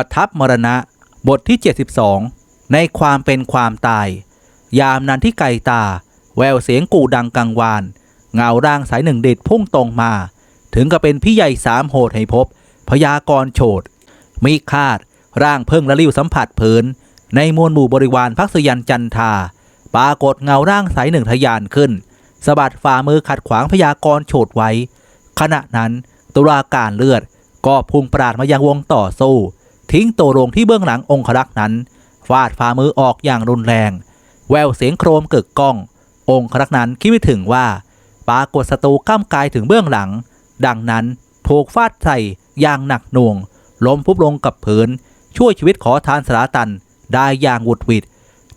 ประทับมรณะบทที่ 72 ในความเป็นความตาย ยามนั้นที่ไกลตา แววเสียงกูดังกังวาน เงาร่างสายหนึ่งเด็ดพุ่งตรงมา ถึงกับเป็นพี่ใหญ่สามโหดให้พบ พยากรโฉดมีคาดร่างเพิ่งละลิ้วสัมผัสผืน ในมวลหมู่บริวารพักษยันจันทา ปรากฏเงาร่างสายหนึ่งทะยานขึ้นสะบัดฝ่ามือขัดขวางพยากรโฉดไว้ ขณะนั้นตุลาการเลือดก็พุ่งปราดมายังวงต่อสู้ ทิ้งตัวลงที่เบื้องหลังองครักษ์นั้น ฟาดฝ่ามือออกอย่างรุนแรง แววเสียงโครมกึกก้อง องครักษ์นั้นคิดไม่ถึงว่าปรากฏศัตรูก้ามกายถึงเบื้องหลัง ดังนั้นถูกฟาดใส่อย่างหนักหน่วง ล้มพุบลงกับพื้น ช่วยชีวิตขอทานสลาตันได้อย่างหวุดหวิด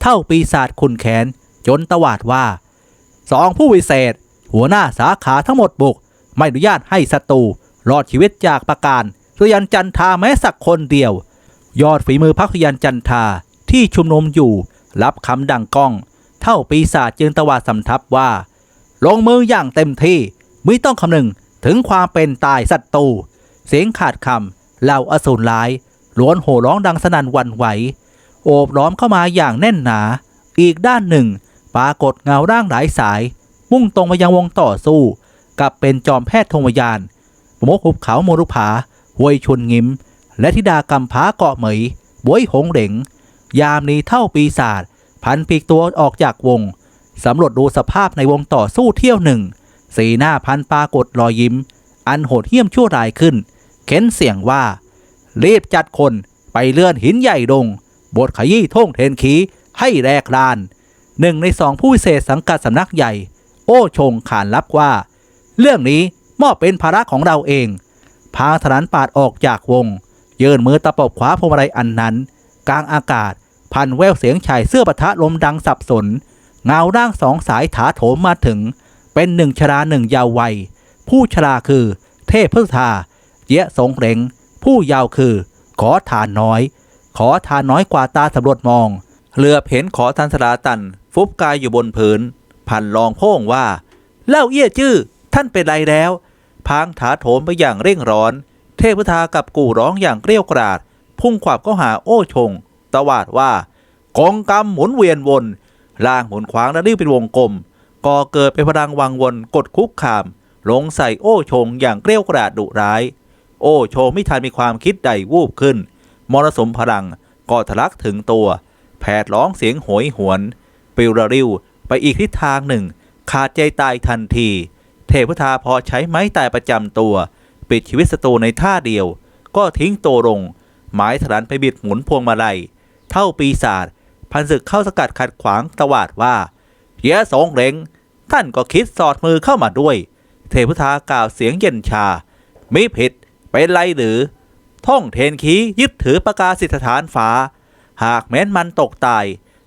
เท่าปีศาจคุณแขน จนตวาดว่าสองผู้วิเศษ หัวหน้าสาขาทั้งหมดบุก ไม่อนุญาตให้ศัตรูรอดชีวิตจากประการ สุยันจันทาแม้สักคนเดียว ยอดฝีมือพักสุยันจันทาที่ชุมนุมอยู่ รับคำดังก้อง เท่าปีศาจจึงตวาดสำทับว่า ลงมืออย่างเต็มที่ไม่ต้องคำนึงถึงความเป็นตายศัตรูเสียงขาดคำเหล่าอสูรร้ายล้วนโห่ร้องดังสนั่นวันไหว โอบล้อมเข้ามาอย่างแน่นหนา อีกด้านหนึ่ง ปรากฏเงาร่างหลายสาย มุ่งตรงมายังวงต่อสู้ กับเป็นจอมแพทย์ธงวิญญาณประมกหุบเขาโมรุผา หวยชุนงิม และธิดากำพาเกาะเหมยบวยหงเหลงยามนี้เท่าปีศาจพันปีกตัวออกจากวง สำรวจดูสภาพในวงต่อสู้เที่ยวหนึ่ง สีหน้าพันปากฏรอยยิ้ม อันโหดเหี้ยมชั่วร้ายขึ้นเค้นเสียงว่า รีบจัดคนไปเลื่อนหินใหญ่ลงบทขยี้ท่งเทนขีให้แรกลาน หนึ่งในสองผู้วิเศษสังกัดสำนักใหญ่ โอ้ชงขานรับว่า เรื่องนี้มอบเป็นภาระของเราเอง พาถนันปาดออกจากวง ยื่นมือตะปบขวาพวงมาลัยอันนั้น กลางอากาศ พันแววเสียงชายเสื้อปะทะลมดังสับสน เงาร่างสองสายถาโถมมาถึง เป็นหนึ่งชราหนึ่งยาววัย ผู้ชราคือ เทพพุทาเยะสงเหลงผู้ยาวคือ ขอทานน้อย ขอทานน้อยกว่าตาสำรวจมอง เหลือบเห็นขอทานสลาตัน ฟุบกายอยู่บนผืนพันลองโพ่งว่า เล่าเอี้ยจื้อท่านเป็นไรแล้ว พางถาโถมไปอย่างเร่งร้อน เทพทธากับกู่ร้องอย่างเกลี้ยวกราด พุ่งขวับเข้าหาโอ้ชง ตวาดว่ากองกรรมหมุนเวียนวนล่างหมุนขวางและรีบเป็นวงกลมก่อเกิดเป็นพลังวังวนกดคุกคาม ลงใส่โอ้ชงอย่างเกลี้ยวกราดดุร้าย โอ้ชงไม่ทันมีความคิดใดวูบขึ้น มรสมพลังก็ทะลักถึงตัว แผดร้องเสียงโหยหวน ปิวระริวไปอีกทิศทางหนึ่ง ขาดใจตายทันที เทพพุทธาพอใช้ไม้ตายประจำตัว ปิดชีวิตศัตรูในท่าเดียว ก็ทิ้งตัวลง หมายถลันไปบิดหมุนพวงมาลัย เท่าปีศาจพันศึกเข้าสกัดขัดขวางตวาดว่าเยะสองเหลงท่านก็คิดสอดมือเข้ามาด้วย เทพพุทธากล่าวเสียงเย็นชา ไมิผิดเป็นไรหรือ ท่องเทนขียึดถือประกาศสิทธฐานฟ้า หากแม้นมันตกตาย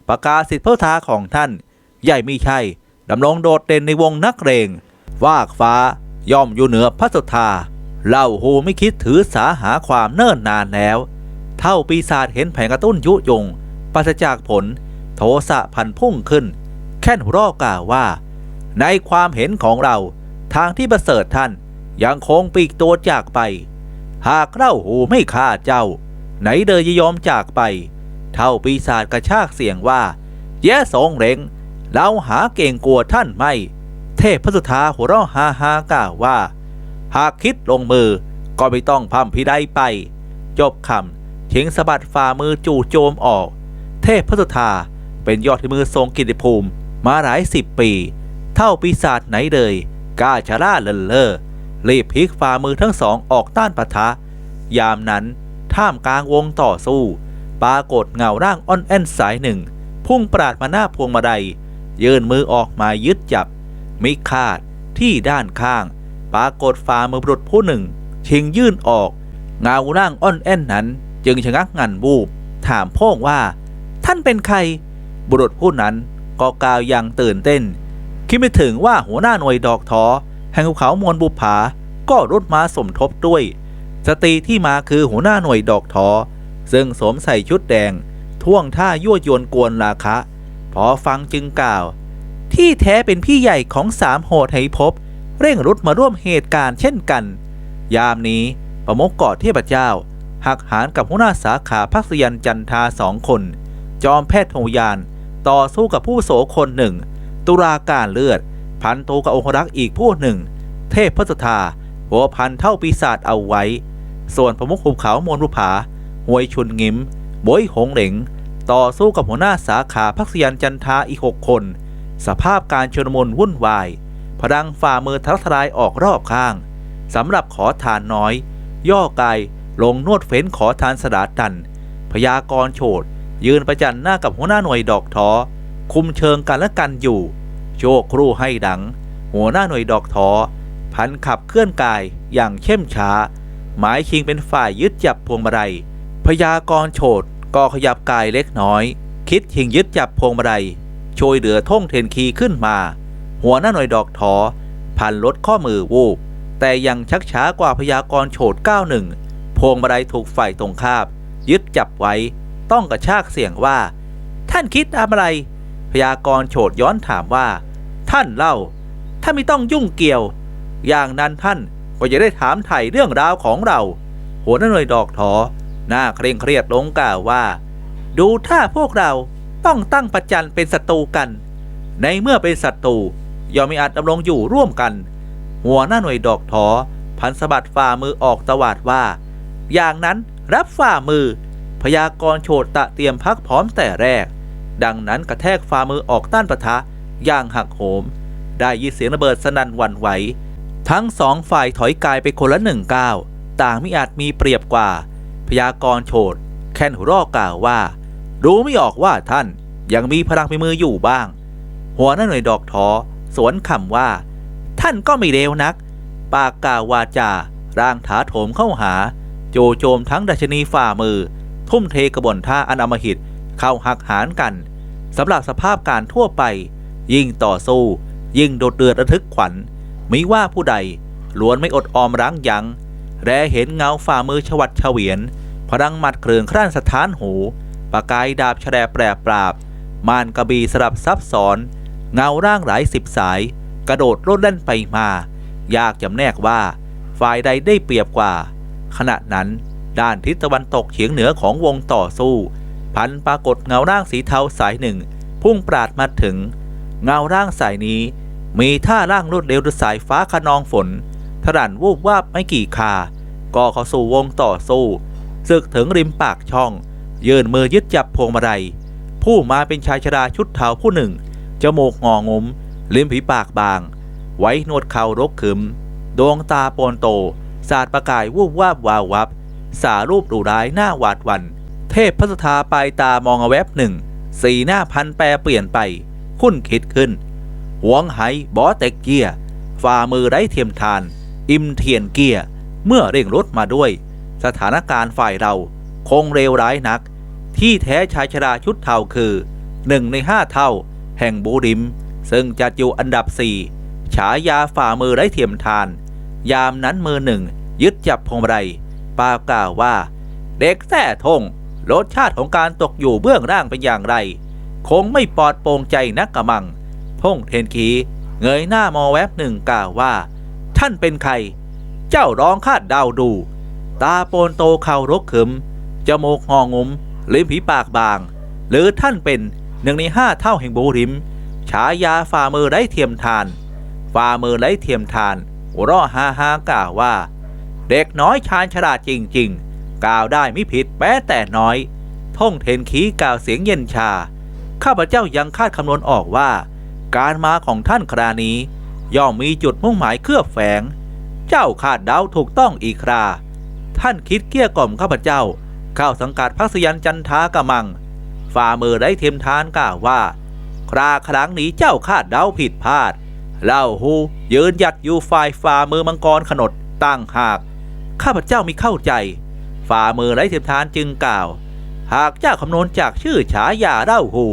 ประกาศสิทธิพุทธาของท่าน ใหญ่ไม่ใช่ดำรงโดดเด่นในวงนักเรง วากฟ้า ย่อมอยู่เหนือพระสุธาเล่าหูไม่คิดถือสาหาความเนิ่นนานแล้ว เท่าปีศาจเห็นแผงกระตุ้นยุยงปราศจากผล โทสะพันพุ่งขึ้น แค่นรอกล่าวว่า ในความเห็นของเราทางที่ประเสริฐท่านยังคงปีกตัวจากไป หากเล่าหูไม่ฆ่าเจ้า ไหนเดยยอมจากไป เท่าปีศาจกระชากเสียงว่า แย่สองเหลงเราหาเก่งกลัวท่านไม่ ทพพระสุธาหัวเราะฮาฮากล่าวว่า หากคิดลงมือก็ไม่ต้องพัมพิได้ไป จบคำทิ้งสะบัดฝ่ามือจู่โจมออก เทพพระสุธาเป็นยอดที่มือทรงกิตติภูมิมาหลายสิบปี เท่าปีศาจไหนเลยกล้าชะล่าเลินเล่อรีบพลิกฝ่ามือทั้งสองออกต้านปะทะ ยามนั้นท่ามกลางวงต่อสู้ ปรากฏเงาร่างอ่อนแอนสายหนึ่ง พุ่งปราดมาหน้าพวงมาลัยยื่นมือออกมายึดจับ มิคาดที่ด้านข้าง ปรากฏฝ่ามือบุรุษผู้หนึ่ง ชิงยื่นออก เงาร่างอ่อนแอนนั้น จึงชะงักงันวูบ ถามพ่องว่า ท่านเป็นใคร บุรุษผู้นั้นก็กล่าวอย่างตื่นเต้น คิดไม่ถึงว่าหัวหน้าหน่วยดอกทอ แห่งภูเขามวลบุปผาก็รถมาสมทบด้วย สตรีที่มาคือหัวหน้าหน่วยดอกทอ ซึ่งสวมใส่ชุดแดง ท่วงท่ายั่วยวนกวนราคะ พอฟังจึงกล่าว ที่แท้เป็นพี่ใหญ่ของสามโหดให้พบ เร่งรุดมาร่วมเหตุการณ์เช่นกัน ยามนี้ประมกเกาะเทพเจ้า หักหานกับหัวหน้าสาขาพักษยันจันทาสองคน จอมแพทย์โทยาน ต่อสู้กับผู้โสคนหนึ่ง ตุลาการเลือด พันโตกับองครักษ์อีกผู้หนึ่ง เทพพระสธาหัวพันเท่าปีศาจเอาไว้ ส่วนประมุขภูเขามวลรุผาหวยชุนงิมบอยหงเหลงต่อสู้กับหัวหน้าสาขาพักษยันจันทาอีกหกคน สภาพการชนมนวุ่นวาย พลังฝ่ามือทะลักทลายออกรอบข้างสำหรับขอทานน้อย ย่อกายลงนวดเฟ้นขอทานสดาดัน พยากรโฉดยืนประจันหน้ากับหัวหน้าหน่วยดอกทอ คุมเชิงกันและกันอยู่ โชคครู่ให้ดัง หัวหน้าหน่วยดอกทอ พันขับเคลื่อนกายอย่างเข้มช้า หมายคิงเป็นฝ่ายยึดจับพวงมาลัยพยากรโฉดก็ขยับกายเล็กน้อย คิดหิงยึดจับพวงมาลัย ช่วยเหลือท่งเทนคีขึ้นมา หัวหน้าหน่วยดอกทอพันลดข้อมือวูบแต่ยังชักช้ากว่าพยากรโฉดก้าวหนึ่งพวงมาลัยถูกฝ่ายตรงข้ามยึดจับไว้ต้องกระชากเสียงว่า ท่านคิดอะไร พยากรโฉดย้อนถามว่า ท่านเล่า ถ้าไม่ต้องยุ่งเกี่ยว อย่างนั้นท่านก็จะได้ถามไถ่เรื่องราวของเรา หัวหน้าหน่วยดอกทอหน้าเคร่งเครียดลงกล่าวว่า ดูถ้าพวกเรา ต้องตั้งประจันเป็นศัตรูกัน ในเมื่อเป็นศัตรูย่อมไม่อาจดำรงอยู่ร่วมกัน หัวหน้าหน่วยดอกทอพันสะบัดฝ่ามือออกตวาดว่า อย่างนั้นรับฝ่ามือ พยากรโฉดตะเตรียมพักพร้อมแต่แรก ดังนั้นกระแทกฝ่ามือออกต้านปะทะอย่างหักโหม ได้ยินเสียงระเบิดสนั่นหวั่นไหว ทั้งสองฝ่ายถอยกายไปคนละหนึ่งก้าวต่างไม่อาจมีเปรียบกว่า พยากรโฉดแค่นหัวรอกล่าวว่า รู้ไม่ออกว่าท่านยังมีพลังในมืออยู่บ้าง หัวหน้าหน่วยดอกทอสวนคำว่า ท่านก็ไม่เลวนัก ปากกาวาจา ร่างถาโถมเข้าหา โจโจมทั้งดัชนีฝ่ามือ ทุ่มเทกระบวนท่าอันอำมหิตเข้าหักหานกันสำหรับสภาพการทั่วไป ยิ่งต่อสู้ ยิ่งโดดเดือดระทึกขวัญมิว่าผู้ใดล้วนไม่อดออมรั้งยังแลเห็นเงาฝ่ามือชวัดเฉวียนพลังหมัดเครืองคร่านสถานหู ประกายดาบแฉลบแปรปราบ ม่านกระบีสลับซับซ้อน เงาร่างหลายสิบสาย กระโดดโลดเล่นไปมา ยากจำแนกว่า ฝ่ายใดได้เปรียบกว่า ขณะนั้นด้านทิศตะวันตกเฉียงเหนือของวงต่อสู้ พันปรากฏเงาร่างสีเทาสายหนึ่ง พุ่งปราดมาถึง เงาร่างสายนี้ มีท่าร่างรวดเร็วดุสายฟ้าขนองฝนถรันวูบวาบไม่กี่คา ก็เข้าสู่วงต่อสู้ศึกถึงริมปากช่อง ยืนมือยึดจับพวงมาลัยผู้มาเป็นชายชราชุดเทาผู้หนึ่ง จมูกงองมลิ้มผีปากบาง ไว้หนวดเขารกขึม ดวงตาโปนโต สาดประกายวูบวาบวาววับ สารูปดุร้ายหน้าหวาดวัน เทพพัสธาปลายตามองอแวบหนึ่ง สีหน้าพันแปรเปลี่ยนไป คุ้นคิดขึ้น หวงไหบอเต็กเกียร์ฝ่ามือไร้เทียมทาน อิมเทียนเกียร์เมื่อเร่งรถมาด้วย สถานการณ์ฝ่ายเรา คงเลวร้ายนัก ที่แท้ชายชราชุดเทาคือหนึ่งในห้าเท่า แห่งบูริม ซึ่งจัดอยู่อันดับสี่ฉายาฝ่ามือไร้เทียมทาน ยามนั้นมือหนึ่ง ยึดจับพวงมาลัยปากล่าวว่า เด็กแท้ทงรสชาติของการตกอยู่เบื้องล่างเป็นอย่างไร คงไม่ปลอดโปร่งใจนักกระมังพงเทนขีเงยหน้ามอแวบหนึ่งกล่าวว่า ท่านเป็นใคร เจ้าร้องคาดเดาดู ตาโปนโตเข่ารกขึมจมูกงองม ลิ้นผีปากบาง หรือท่านเป็นหนึ่งในห้าเท่าแห่งบูริม ฉายาฝ่ามือไร้เทียมทาน ฝ่ามือไร้เทียมทานหัวเราะฮาฮากล่าวว่า เด็กน้อยชาญฉลาดจริง ๆ กล่าวได้ไม่ผิดแม้แต่น้อย ท่องเทนขีกล่าวเสียงเย็นชา ข้าพเจ้ายังคาดคำนวณออกว่า การมาของท่านครานี้ ย่อมมีจุดมุ่งหมายเคลือบแฝง เจ้าคาดเดาถูกต้องอีกครา ท่านคิดเกี้ยกล่อมข้าพเจ้า เข้าสังกัดพักษยันจันทากะมัง ฝ่ามือไร้เทียมทานกล่าวว่า คราครั้งนี้เจ้าคาดเดาผิดพลาด เล่าฮูยืนหยัดอยู่ฝ่ายฝ่ามือมังกรขนดตั้งหาก ข้าพเจ้ามิเข้าใจ ฝ่ามือไร้เทียมทานจึงกล่าว หากเจ้าคำนวณจากชื่อฉายาเล่าฮู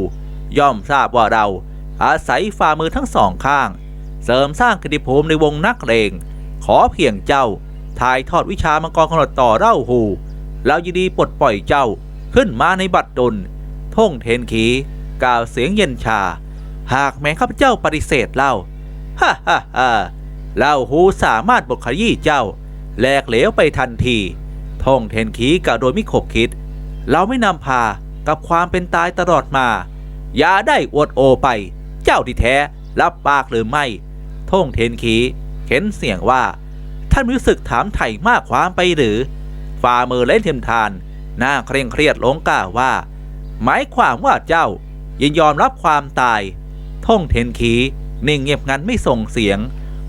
ย่อมทราบว่าเรา อาศัยฝ่ามือทั้งสองข้าง เสริมสร้างกิติภูมิในวงนักเลงขอเพียงเจ้าถ่ายทอดวิชามังกรขนดต่อเล่าฮู แล้วยินดีปลดปล่อยเจ้าขึ้นมาในบัดดลท่งเทนขีกล่าวเสียงเย็นชา หากแม้ข้าพเจ้าปฏิเสธเล่าฮ่าฮ่าฮ่าเล่าฮูสามารถบทขยี้เจ้าแหลกเหลวไปทันทีท่องเทนขีกล่าวโดยไม่ขบคิด เราไม่นำพากับความเป็นตายตลอดมา อย่าได้อวดโอไป เจ้าที่แท้รับปากหรือไม่ท่องเทนขีเข็นเสียงว่า ท่านรู้สึกถามไถ่มากความไปหรือ ฝ่ามือเล่นเทียมทาน หน้าเคร่งเครียดลงกล่าวว่า หมายความว่าเจ้ายินยอมรับความตาย ท่องเทนขีนิ่งเงียบงันไม่ส่งเสียง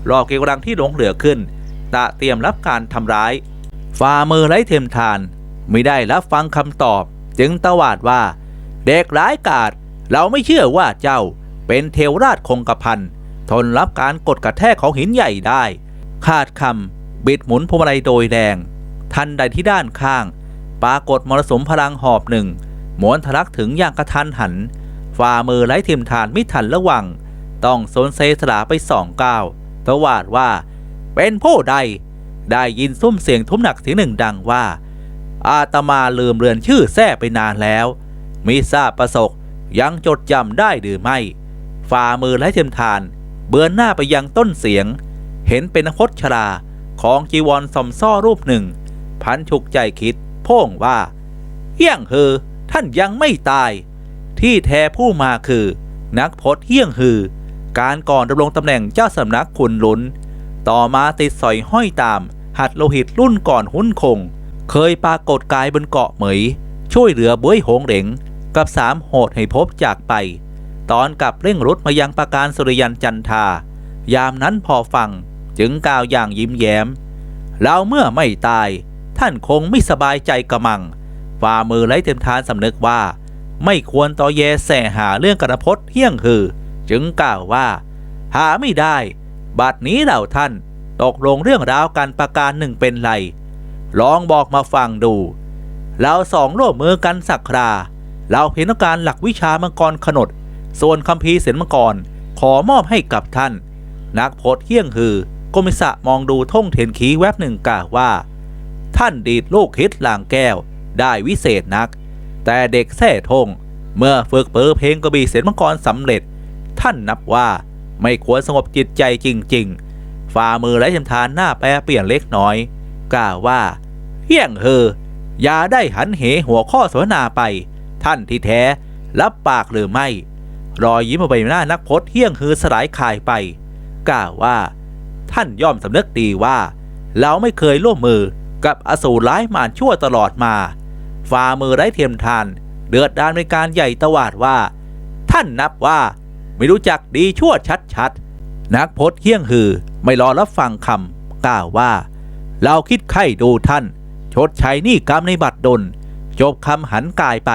รอเกวรังที่หลงเหลือขึ้น ตะเตรียมรับการทำร้าย ฝ่ามือไร้เทียมทาน ไม่ได้รับฟังคำตอบ จึงตวาดว่า เด็กร้ายกาจเราไม่เชื่อว่าเจ้าเป็นเทวราชคงกระพันทนรับการกดกระแทกของหินใหญ่ได้ ขาดคำบิดหมุนพวงมาลัยโดยแรง ทันใดที่ด้านข้าง ปรากฏมรสุมพลังหอบหนึ่งหมวนทะลักถึงอย่างกระทันหัน ฝ่ามือไร้เทียมทานไม่ทันระวัง ต้องสนเซสลาไปสองก้าวตวาดว่า เป็นผู้ใด ได้ยินซุ้มเสียงทุ้มหนักเสียงหนึ่งดังว่า อาตมาลืมเรือนชื่อแท้ไปนานแล้ว มิทราบประสบยังจดจำได้หรือไม่ ฝ่ามือและเทียมทาน เบือนหน้าไปยังต้นเสียง เห็นเป็นนพจน์ชราของจีวรสอมซ่อรูปหนึ่ง พันฉุกใจคิดโพ่งว่าเฮี่ยงฮือท่านยังไม่ตาย ที่แท้ผู้มาคือ นักพจน์เฮี่ยงฮือ การก่อนดำรงตำแหน่งเจ้าสำนักขุนหลุน ต่อมาติดสอยห้อยตาม หัดโลหิตรุ่นก่อนหุ้นคง เคยปรากฏกายบนเกาะเหมย ช่วยเหลือบ้วยโหงเหลงกับสามโหดให้พบจากไป ตอนกลับเร่งรุดมายังประการสุริยันจันทา ยามนั้นพอฟัง จึงกล่าวอย่างยิ้มแย้ม เราเมื่อไม่ตาย ท่านคงไม่สบายใจกระมัง ฝ่ามือไร้เต็มทานสำนึกว่า ไม่ควรต่อแยแสหาเรื่องกระพจน์เฮี้ยงคือ จึงกล่าวว่า หาไม่ได้ บัดนี้เราท่านตกลงเรื่องราวการประการหนึ่งเป็นไร ลองบอกมาฟังดู เราสองร่วมมือกันสักครา เราเห็นต้องการหลักวิชามังกรขนด ส่วนคัมภีร์เสนมังกรขอมอบให้กับท่าน นักพธิ์เฮี้ยงฮือ กมิสะมองดูท่งเทนขีแวบหนึ่งกล่าวว่า ท่านดีดลูกคิดลางแก้ว ได้วิเศษนัก แต่เด็กแท่ทง เมื่อฝึกเปิดเพลงกระบี่เสนมังกรสำเร็จ ท่านนับว่าไม่ควรสงบจิตใจจริง ๆ ฝ่ามือและชำทานหน้าแปรเปลี่ยนเล็กน้อย กล่าวว่าเฮี่ยงเฮออย่าได้หันเหหัวข้อสนทนาไป ท่านที่แท้รับปากหรือไม่ รอยยิ้มบนใบหน้านักพจน์เฮี้ยงฮือสลายคายไป กล่าวว่า ท่านย่อมสำนึกดีว่า เราไม่เคยร่วมมือ กับอสูรร้ายมารชั่วตลอดมาฝ่ามือไร้เทียมทานเดือดดานในการใหญ่ตวาดว่า ท่านนับว่า ไม่รู้จักดีชั่วชัดๆ นักพจน์เฮี้ยงฮือ ไม่รอรับฟังคำกล่าวว่า เราคิดไข้ดูท่าน ชดใช้หนี้กรรมในบัตรดล จบคำหันกายไป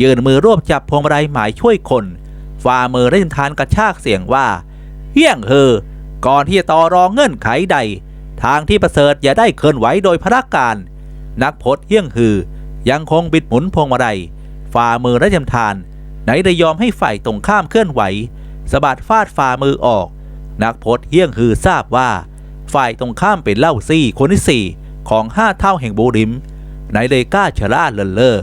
ยืนมือรวบจับพวงมาลัยหมายช่วยคนฝ่ามือเล่นทานกระชากเสียงว่าเฮี้ยงเฮอก่อนที่จะต่อรองเงื่อนไขใด ทางที่ประเสริฐอย่าได้เคลื่อนไหวโดยพระการ นักพจน์เฮี้ยงฮือ ยังคงบิดหมุนพวงมาลัยฝ่ามือและจำทาน ไหนได้ยอมให้ฝ่ายตรงข้ามเคลื่อนไหวสะบัดฟาดฝ่ามือออก นักพจน์เฮี้ยงฮือทราบว่า ฝ่ายตรงข้ามเป็นเล่าซี่คนที่สี่ของห้าเท่าแห่งบูริมไหนเลยกล้าชะล่าเลินเล่อ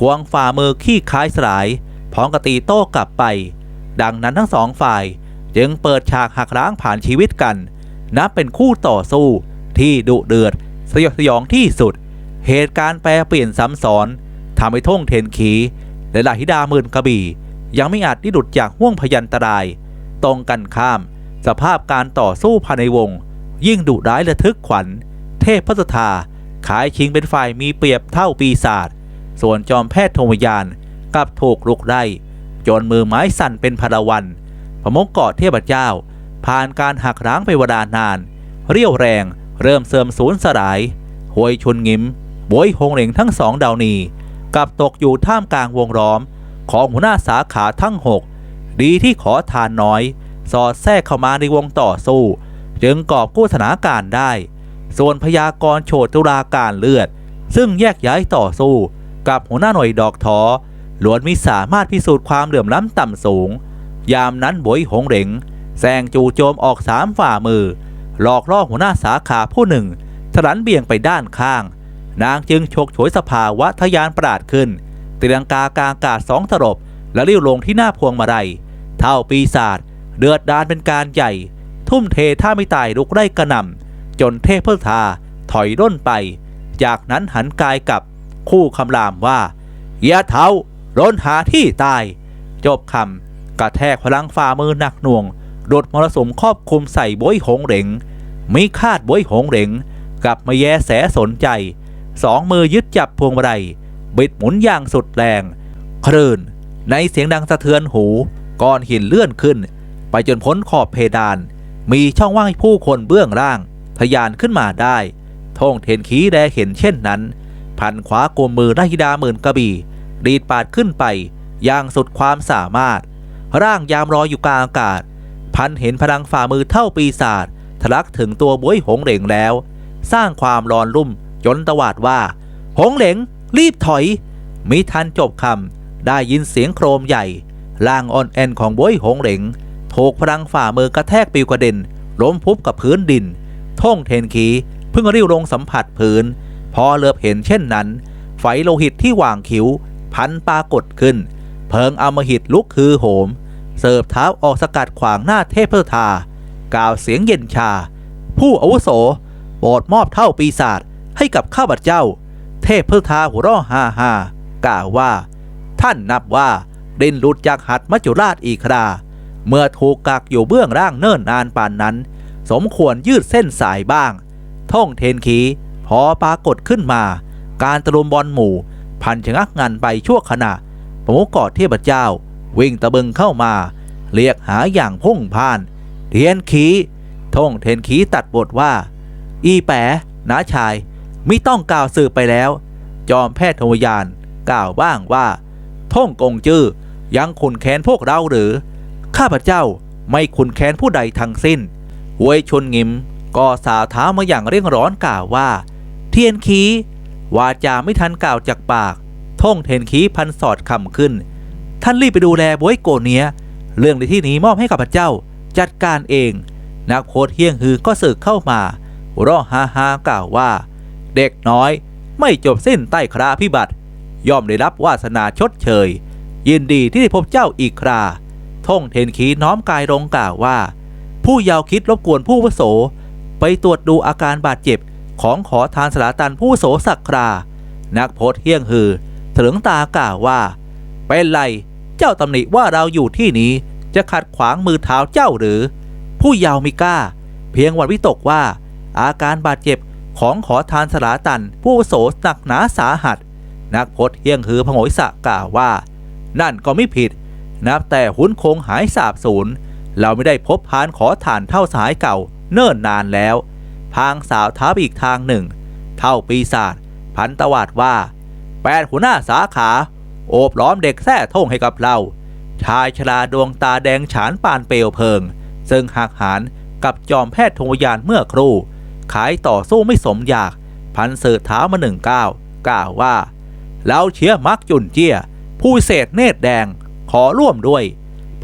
ควงฝ่ามือขี้คายสลายพร้อมกตีโต้กลับไป ดังนั้นทั้งสองฝ่าย จึงเปิดฉากหักล้างผ่านชีวิตกัน นับเป็นคู่ต่อสู้ที่ดุเดือด สยดสยองที่สุด เหตุการณ์แปรเปลี่ยนซ้ำซ้อนทำให้ท่งเทนขีและลาหิดามื่นกระบี่ ยังไม่อาจดิ้นหลุดจากห่วงพยันตรายตรงกันข้าม สภาพการต่อสู้ภายในวง ยิ่งดุร้ายระทึกขวัญ เทพพระสธาขายชิงเป็นฝ่ายมีเปรียบเท่าปีศาจส่วนจอมแพทย์ธงวิญญาณกลับถูกลุกไล่จนมือไม้สั่นเป็นพลวันพระมงกอดเทพเจ้า ผ่านการหักล้างไปวดานาน เรี่ยวแรงเริ่มเสื่อมสูญสลายหวยชุนงิมบวยหงเหลงทั้งสองดาวนีกับตกอยู่ท่ามกลางวงล้อม ของหัวหน้าสาขาทั้งหกดีที่ขอทานน้อย สอดแทรกเข้ามาในวงต่อสู้ จึงกอบกู้สถานการณ์ได้ ส่วนพยากรโฉดตุลาการเลือด ซึ่งแยกย้ายต่อสู้ กับหัวหน้าหน่วยดอกทอล้วนมีสามารถพิสูจน์ความเหลื่อมล้ำต่ำสูง ยามนั้นบวยหงเหลง แซงจู่โจมออกสามฝ่ามือ หลอกล่อหัวหน้าสาขาผู้หนึ่งถลันเบี่ยงไปด้านข้าง นางจึงฉกฉวยสภาวะทะยานประหลาดขึ้นตีลังกากลางกาศสองตลบและริ้วลงที่หน้าพวงมาลัยเท่าปีศาจเดือดดานเป็นการใหญ่ ทุ่มเทท่าไม่ตายลุกไล่กระหน่ำจนเทพเพิทาถอยร่นไป จากนั้นหันกายกับคู่คำรามว่าอย่าเท้าร้นหาที่ตาย จบคำกระแทกพลังฝ่ามือหนักหน่วง ดดมรสุมครอบคลุมใส่บวยหงเหลงมีคาดบวยหงเหลงกลับมาแยแสสนใจ สองมือยึดจับพวงมาลัยบิดหมุนอย่างสุดแรง คลื่น ในเสียงดังสะเทือนหูก้อนหินเลื่อนขึ้น ไปจนพ้นขอบเพดาน มีช่องว่างให้ผู้คนเบื้องล่างทะยานขึ้นมาได้ท่องเทนขีแดเห็นเช่นนั้น พันขวากลมมือราหิดาหมื่นกระบี่ดีดปาดขึ้นไป อย่างสุดความสามารถ ร่างยามรอยอยู่กลางอากาศ พันเห็นพลังฝ่ามือเท่าปีศาจทะลักถึงตัวบวยหงเหลงแล้ว สร้างความร้อนรุ่มจนตวาดว่า หงเหลง รีบถอย มิทันจบคำได้ยินเสียงโครมใหญ่ล่างอ่อนแอนของบวยหงเหลงถูกพลังฝ่ามือกระแทกปิวกระเด็น ล้มพุบกับพื้นดิน ท่งเทนขีเพิ่งริ้วลงสัมผัสพื้น พอเลือบเห็นเช่นนั้น ไฟโลหิตที่วางคิ้ว พันปรากฏขึ้น เพิงอมหิตลุกคือโหม เสิร์ฟเท้าออกสกัดขวางหน้าเทพเพื่อทากล่าวเสียงเย็นชา ผู้อาวุโสโปรดมอบเท่าปีศาจให้กับข้าพเจ้า เทพเพื่อทาหัวเราะฮ่าฮ่ากล่าวว่า ท่านนับว่าเด่นหลุดจากหัดมัจจุราชอีกครา เมื่อถูกกักอยู่เบื้องล่างเนิ่นนานป่านนั้น สมควรยืดเส้นสายบ้าง ท่องเทนขีพอปรากฏขึ้นมา การตะลุมบอลหมู่ พันชะงักงันไปชั่วขณะหมูกอดเทพเจ้า วิ่งตะบึงเข้ามา เรียกหาอย่างพุ่งพ่าน เทียนขีท่งเทนขีตัดบทว่า อีแปะน้าชายไม่ต้องกล่าวสืบไปแล้ว จอมแพทย์ทวยานกล่าวบ้างว่า ท่งกงจื้อยังขุนแค้นพวกเราหรือ ข้าพเจ้าไม่ขุนแค้นผู้ใดทั้งสิ้นหวยชนงิมก็สาท้ามาอย่างเร่งร้อนกล่าวว่า เทียนขีวาจาไม่ทันกล่าวจากปาก ท่งเทนขีพันสอดคำขึ้น ท่านรีบไปดูแลบวยโกเนีย เรื่องในที่นี้มอบให้กับพระเจ้า จัดการเอง นักโคดเฮียงฮือก็สึกเข้ามาหัวเราะฮาฮากล่าวว่า เด็กน้อยไม่จบสิ้นใต้คราพิบัติ ย่อมได้รับวาสนาชดเชย ยินดีที่ได้พบเจ้าอีกคราท่องเทนขีน้อมกายลงกล่าวว่า ผู้เยาวคิดรบกวนผู้วโส ไปตรวจดูอาการบาดเจ็บของขอทานสลาตันผู้โสสักครา นักโพธเฮียงฮือถลึงตากล่าวว่า เป็นไร เจ้าตำหนิว่าเราอยู่ที่นี้ จะขัดขวางมือเท้าเจ้าหรือ ผู้เยาว์มิกล้า เพียงวันวิตกว่า อาการบาดเจ็บของขอทานสลาตัน ผู้โสหนักหนาสาหัส นักพจน์เฮียงฮือพงอยสะกล่าวว่า นั่นก็ไม่ผิด นับแต่หุนคงหายสาบสูญเราไม่ได้พบพานขอฐานเท่าสายเก่า เนิ่นนานแล้ว พางสาวท้าอีกทางหนึ่ง เท่าปีศาจพันตวาดว่าแปดหัวหน้าสาขา โอบล้อมเด็กแท้ท่งให้กับเรา ชายชราดวงตาแดงฉานปานเปลวเพลิง ซึ่งหักหานกับจอมแพทย์ทงยานเมื่อครู่ ขายต่อสู้ไม่สมอยาก พันเสือเท้ามาหนึ่งก้าวกล่าวว่า เราเชียร์มักจุนเจียผู้เศษเนตรแดงขอร่วมด้วย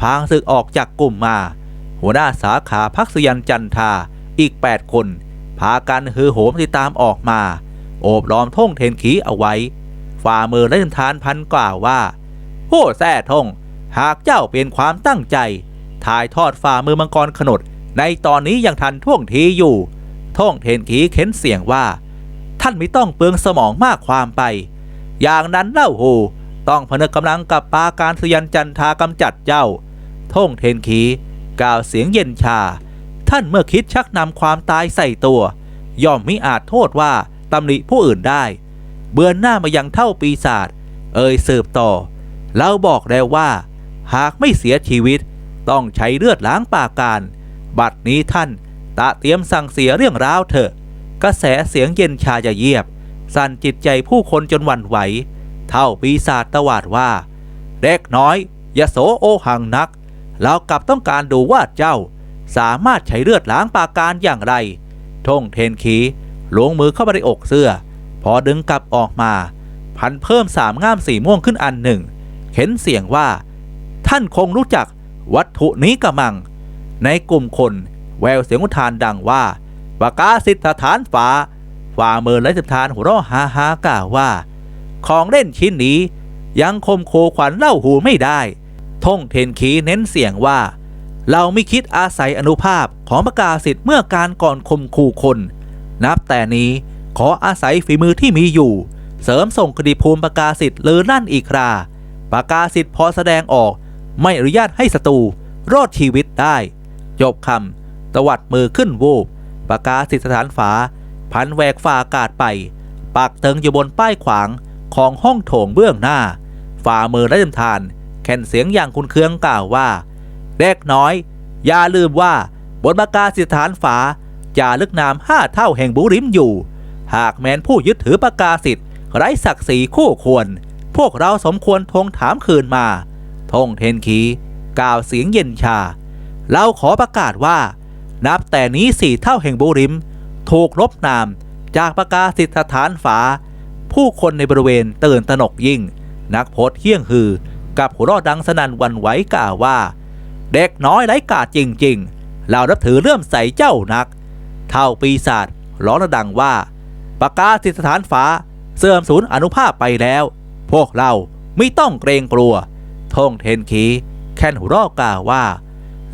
พางศึกออกจากกลุ่มมา หัวหน้าสาขาพักสยันจันทาอีก 8 คน พากันฮือโหมติดตามออกมา โอบล้อมท่งเทนขีเอาไว้ ฝ่ามือเล่นทานพันกล่าวว่าผู้แท้ทง หากเจ้าเป็นความตั้งใจ ถ่ายทอดฝ่ามือมังกรขนด ในตอนนี้ยังทันท่วงทีอยู่ท่องเทนขีเข็นเสียงว่า ท่านไม่ต้องเปลืองสมองมากความไป อย่างนั้นเล่าหูต้องพนึกกำลังกับปาการสยันจันทากำจัดเจ้าท่งเทนขีกล่าวเสียงเย็นชา ท่านเมื่อคิดชักนำความตายใส่ตัว ย่อมมิอาจโทษว่าตำหนิผู้อื่นได้ เบือนหน้ามายังเท่าปีศาจเอ่ยสืบต่อ เราบอกแล้วว่า หากไม่เสียชีวิต ต้องใช้เลือดล้างปาการ บัดนี้ท่านตะเตรียมสั่งเสียเรื่องราวเถอะ กระแสเสียงเย็นชาจะเยียบ สั่นจิตใจผู้คนจนหวั่นไหว เท่าปีศาจตวาดว่า เด็กน้อยอย่าโสโอหังนัก เรากลับต้องการดูว่าเจ้า สามารถใช้เลือดล้างปาการอย่างไรทงเทนขีลวงมือเข้าไปในอกเสื้อ พอดึงกลับออกมา พันเพิ่มสามง่ามสีม่วงขึ้นอันหนึ่ง เข็นเสียงว่า ท่านคงรู้จักวัตถุนี้กระมัง ในกลุ่มคน แววเสียงอุทานดังว่าปากาสิทธฐานฟ้าฝ่ามือและสิทานหัวเราะฮาฮากล่าวว่า ของเล่นชิ้นนี้ ยังคมโคขวัญเล่าหูไม่ได้ ท่งเทนขีเน้นเสียงว่า เราไม่คิดอาศัยอนุภาพของประกาศิทธิ์เมื่อการก่อนคมขู่คน นับแต่นี้ ขออาศัยฝีมือที่มีอยู่ เสริมส่งคดีภูมิประกาศสิทธิ์หรือนั่นอีกคราประกาศสิทธิ์พอแสดงออก ไม่อนุญาตให้ศัตรูรอดชีวิตได้จบคำตวัดมือขึ้นวูบประกาศสิทธิสถานฝา พันแหวกฝ่าอากาศไปปักเติงอยู่บนป้ายขวางของห้องโถงเบื้องหน้า ฝ่ามือและลำทาน แค่นเสียงอย่างคุณเคืองกล่าวว่าเด็กน้อย อย่าลืมว่าบนประกาศสิทธิสถานฝาจารึกนามห้าเท่าแห่งบุริมอยู่ หากแม้นผู้ยึดถือประกาศสิทธิ์ไร้ศักดิ์ศรีคู่ควร พวกเราสมควรทวงถามคืนมา ทงเทนคีกล่าวเสียงเย็นชา เราขอประกาศว่า นับแต่นี้สี่เท่าแห่งบุริม ถูกลบนาม จากประกาศสิทธิสถานฝา ผู้คนในบริเวณตื่นตระหนกยิ่ง นักโพสต์เฮี้ยงฮือ กับหัวเรอดดังสนั่นวันไหวกล่าวว่า เด็กน้อยไร้กาจจริง ๆ เรานับถือเลื่อมใสเจ้านัก เท่าปีศาจร้องระดังว่า ประกาสิสถานฟ้า เสื่อมสูญอนุภาพไปแล้ว พวกเราไม่ต้องเกรงกลัวทงเทนคีแคนหัวเรอกล่าวว่า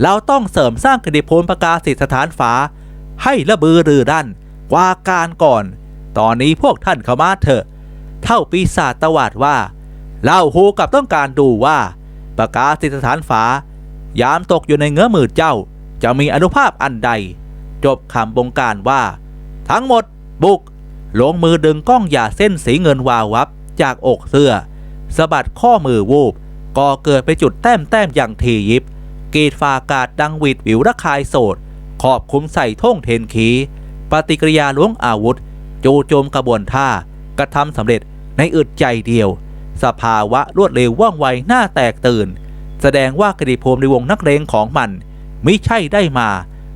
เราต้องเสริมสร้างคดีภูมิประกาศสิสถานฟ้า ให้ระบือรือดันกว่าการก่อน ตอนนี้พวกท่านเข้ามาเถอะ เท่าปีศาจตวาดว่าเล่าฮูกับต้องการดูว่าประกาศสิทธิสถานฟ้า ยามตกอยู่ในเงื้อมือเจ้า จะมีอนุภาพอันใด จบคำบงการว่า ทั้งหมดบุก ลงมือดึงกล้องหยาเส้นสีเงินวาววับจากอกเสื้อสะบัดข้อมือวูบก่อเกิดไปจุดแต้มแต้มอย่างทียิบกรีดฟากาดดังหวิดวิวระคายโสดขอบคุมใส่ท่งเทนขีปฏิกิริยาล้วงอาวุธจูโจมกระบวนท่ากระทำสำเร็จในอึดใจเดียว สภาวะรวดเร็วว่องไวหน้าแตกตื่น แสดงว่าคดีภูมในวงนักเลงของมันมิใช่ได้มา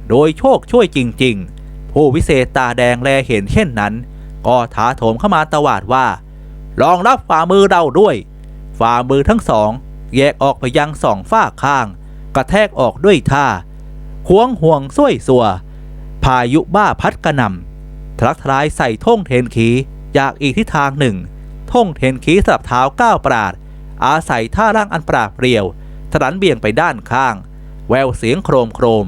โดยโชคช่วยจริง ๆ ผู้วิเศษตาแดงแลเห็นเช่นนั้น ก็ท้าโถมเข้ามาตวาดว่า ลองรับฝ่ามือเราด้วย ฝ่ามือทั้งสอง แยกออกไปยังสองฝ้าข้าง กระแทกออกด้วยท่าควงห่วงส้วยสัว พายุบ้าพัดกระหน่ำทลักทลายใส่ท่งเทนขีจากอีกทิศทางหนึ่ง ท่งเทนขีสลับเท้าก้าวปราด อาศัยท่าร่างอันปราดเปรียวถลันเบี่ยงไปด้านข้าง แววเสียงโครมโครม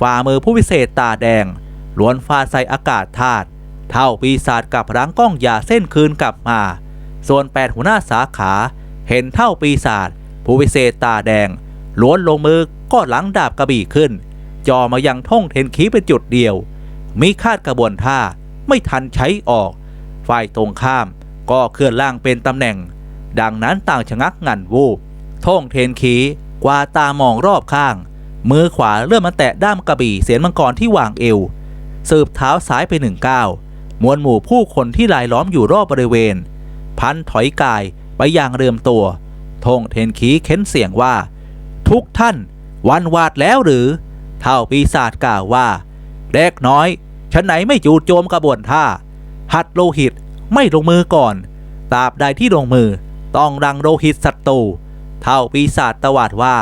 ฝ่ามือผู้วิเศษตาแดงล้วนฟาใส่อากาศธาตุ เท่าปีศาจกับรังก้องยาเส้นคืนกลับมา ส่วนแปดหัวหน้าสาขา เห็นเท่าปีศาจผู้วิเศษตาแดงล้วนลงมือก็หลังดาบกระบี่ขึ้น จอมายังท่องเทนคีเป็นจุดเดียว มีคาดกระบวนท่าไม่ทันใช้ออก ฝ่ายตรงข้ามก็เคลื่อนล่างเป็นตำแหน่ง ดังนั้นต่างชะงักงันวูบท่องเทนคีกว่าตามองรอบข้าง มือขวาเริ่มมาแตะด้ามกระบี่เสียนมังกรที่วางเอวสืบเท้าซ้ายไปหนึ่งก้าว มวลหมู่ผู้คนที่ลายล้อมอยู่รอบบริเวณ พันถอยกายไปอย่างเรื่มตัว ทงเทนคีเค้นเสียงว่า ทุกท่านวันวาดแล้วหรือ เท่าปีศาจกล่าวว่าเด็กน้อยฉันไหนไม่จูโจมกระบวนท่า หัดโลหิตไม่ลงมือก่อนตราบใดที่ลงมือต้องรังโลหิตศัตรูเท่าปีศาจตวาดว่า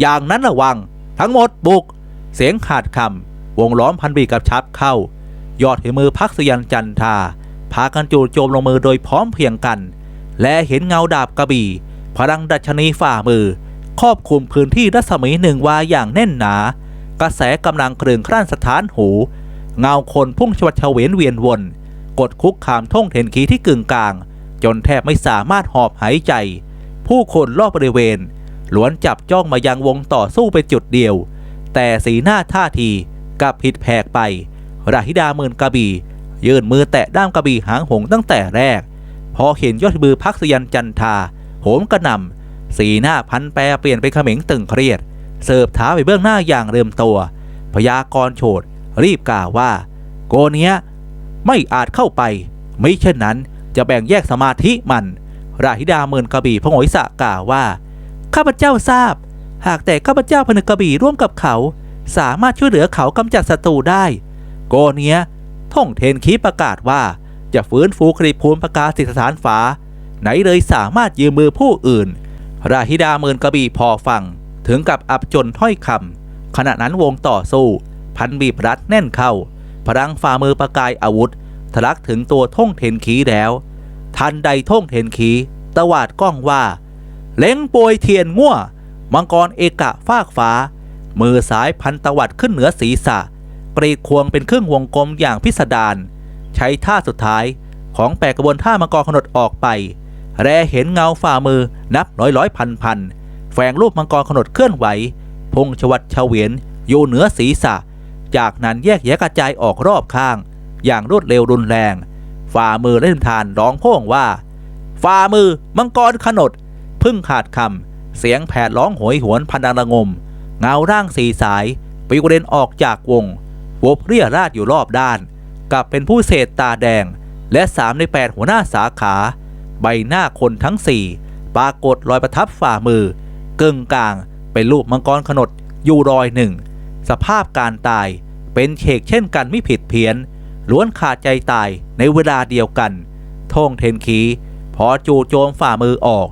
อย่างนั้นระวัง ทั้งหมดบุก เสียงขาดคำวงล้อมพันบีกับชับเข้า ยอดเหมือพักสยันจันทาพากันจูโจมลงมือโดยพร้อมเพียงกัน และเห็นเงาดาบกระบี่ พลังดัชนีฝ่ามือ ครอบคลุมพื้นที่รัศมีหนึ่งวาอย่างแน่นหนา กระแสกำลังเคลื่อนครั่นสถานหู เงาคนพุ่งชวัดเฉวียนเวียนวน กดคุกคามท่งเทนคีที่กึ่งกลาง จนแทบไม่สามารถหอบหายใจ ผู้คนรอบบริเวณล้วนจับจ้องมายังวงต่อสู้เป็นจุดเดียว แต่สีหน้าท่าทีกลับผิดแผกไป ราฮิดาเมินกระบี่ยื่นมือแตะด้ามกระบี่หางหงตั้งแต่แรก พอเห็นยอดมือพักสยันจันทาโหมกระหน่ำสีหน้าพันแปรเปลี่ยนเป็นเขม็งตึงเครียด เสิร์ฟเท้าไปเบื้องหน้าอย่างเริ่มตัวพยากรโฉดรีบกล่าวว่า โกเนี้ยไม่อาจเข้าไป ไม่เช่นนั้นจะแบ่งแยกสมาธิมัน ราฮิดาเมินกระบี่พงอยสะกล่าวว่า ข้าพเจ้าทราบ หากแต่ข้าพเจ้าพนึกกระบี่ร่วมกับเขา สามารถช่วยเหลือเขากำจัดศัตรูได้ โกเนี้ยท่องเทนคีประกาศว่า จะฟื้นฟูคดีภูมิประกาศสิทธิสถานฟ้าไหนเลยสามารถยืมมือผู้อื่น ราฮิดาเมินกระบี่พอฟัง ถึงกับอับจนถ้อยคำขณะนั้นวงต่อสู้ พันบีบรัดแน่นเข้า พลังฝ่ามือประกายอาวุธทะลักถึงตัวท่งเทนคีแล้ว ทันใดท่งเทนคีตวาดก้องว่า เล้งโปยเทียนง่วมังกรเอกะฟากฟ้า มือซ้ายพันตวัดขึ้นเหนือศีรษะ กรีควงเป็นครึ่งวงกลมอย่างพิสดารใช้ท่าสุดท้ายของแปดกระบวนท่ามังกรขนดออกไป แรเห็นเงาฝ่ามือนับร้อยร้อยพันพันแฝงรูปมังกรขนดเคลื่อนไหว พงชวัดเฉวียนอยู่เหนือศีรษะ จากนั้นแยกแยะกระจายออกรอบข้าง อย่างรวดเร็วรุนแรง ฝ่ามือเล่นทานร้องโพ่งว่า ฝ่ามือมังกรขนด พึ่งขาดคำเสียงแผดร้องโหยหวนพันดังระงม เงาร่างสีสายปิวกระเด็นออกจากวง วบเรียราดอยู่รอบด้าน กลับเป็นผู้เศษตาแดง และสามในแปดหัวหน้าสาขา ใบหน้าคนทั้งสี่ปรากฏรอยประทับฝ่ามือ เกึ่งกลาง เป็นรูปมังกรขนดอยู่รอยหนึ่ง สภาพการตายเป็นเฉกเช่นกันไม่ผิดเพี้ยน ล้วนขาดใจตายในเวลาเดียวกันท่งเทนขีพอจู่โจมฝ่ามือออก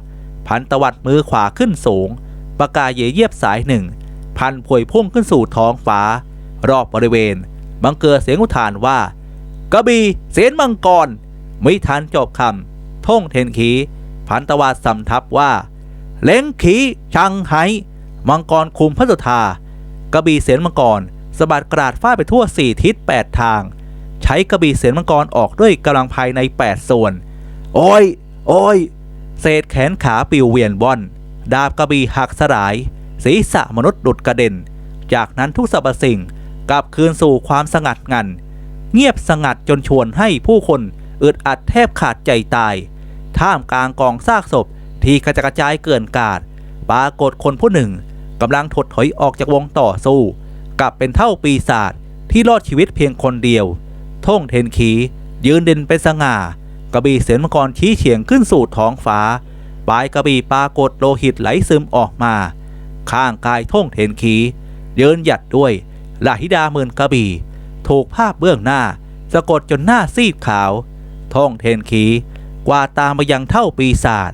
พันตวัดมือขวาขึ้นสูงประกาเยเยียบสายหนึ่ง พันผวยพุ่งขึ้นสู่ท้องฟ้า รอบบริเวณ บังเกิดเสียงอุทานว่ากระบี่เสียนมังกรไม่ทันจบคำท่งเทนขีพันตวัดสำทับว่า เล้งขีชังไห้มังกรคุมพระสุธากระบี่เสียนมังกรสะบัดกระดาษฟาดไปทั่วสี่ทิศแปดทาง ใช้กระบี่เสียนมังกรออกด้วยกำลังภายในแปดส่วน โอ้ย โอ้ย เศษแขนขาปิวเวียนว่อน ดาบกระบี่หักสลาย ศีรษะมนุษย์หลุดกระเด็น จากนั้นทุกสรรพสิ่ง กลับคืนสู่ความสงัดงัน เงียบสงัดจนชวนให้ผู้คนอึดอัดแทบขาดใจตาย ท่ามกลางกองซากศพที่กระจายเกลื่อนกาดปรากฏคนผู้หนึ่งกำลังถดถอยออกจากวงต่อสู้ กลับเป็นเท่าปีศาจที่รอดชีวิตเพียงคนเดียว ท่งเทนขียืนเด่นเป็นสง่ากระบี่เสียนมังกรชี้เฉียงขึ้นสู่ท้องฟ้าปลายกระบี่ปรากฏโลหิตไหลซึมออกมา ข้างกายท่งเทนขียืนหยัดด้วย ลาหิดาหมื่นกระบี่ ถูกภาพเบื้องหน้า สะกดจนหน้าซีดขาว ท่องเทนขีกวาตามไปยังเท่าปีศาจ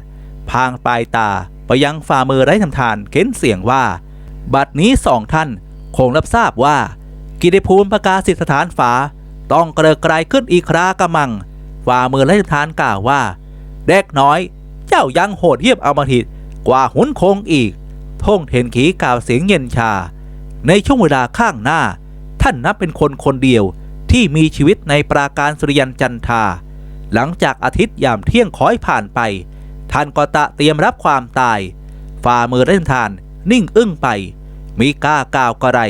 พางปลายตาไปยังฝ่ามือไร้ทำทานเค้นเสียงว่า บัดนี้สองท่านคงรับทราบว่า กิติภูมิประกาศสิทธิสถานฝา ต้องกระไกรขึ้นอีกครากระมัง ฝ่ามือไร้ทำทานกล่าวว่าเด็กน้อย เจ้ายังโหดเหี้ยมอมหิตกว่าหุนคงอีกท่งเทนขีกล่าวเสียงเย็นชา ในช่วงเวลาข้างหน้า ท่านนับเป็นคนคนเดียวที่มีชีวิตในปราการสุริยันจันทา หลังจากอาทิตย์ยามเที่ยงคอยผ่านไป ท่านก็ตะเตรียมรับความตาย ฝ่ามือเล่นทาน นิ่งอึ้งไป มีกล้ากล่าวกระไร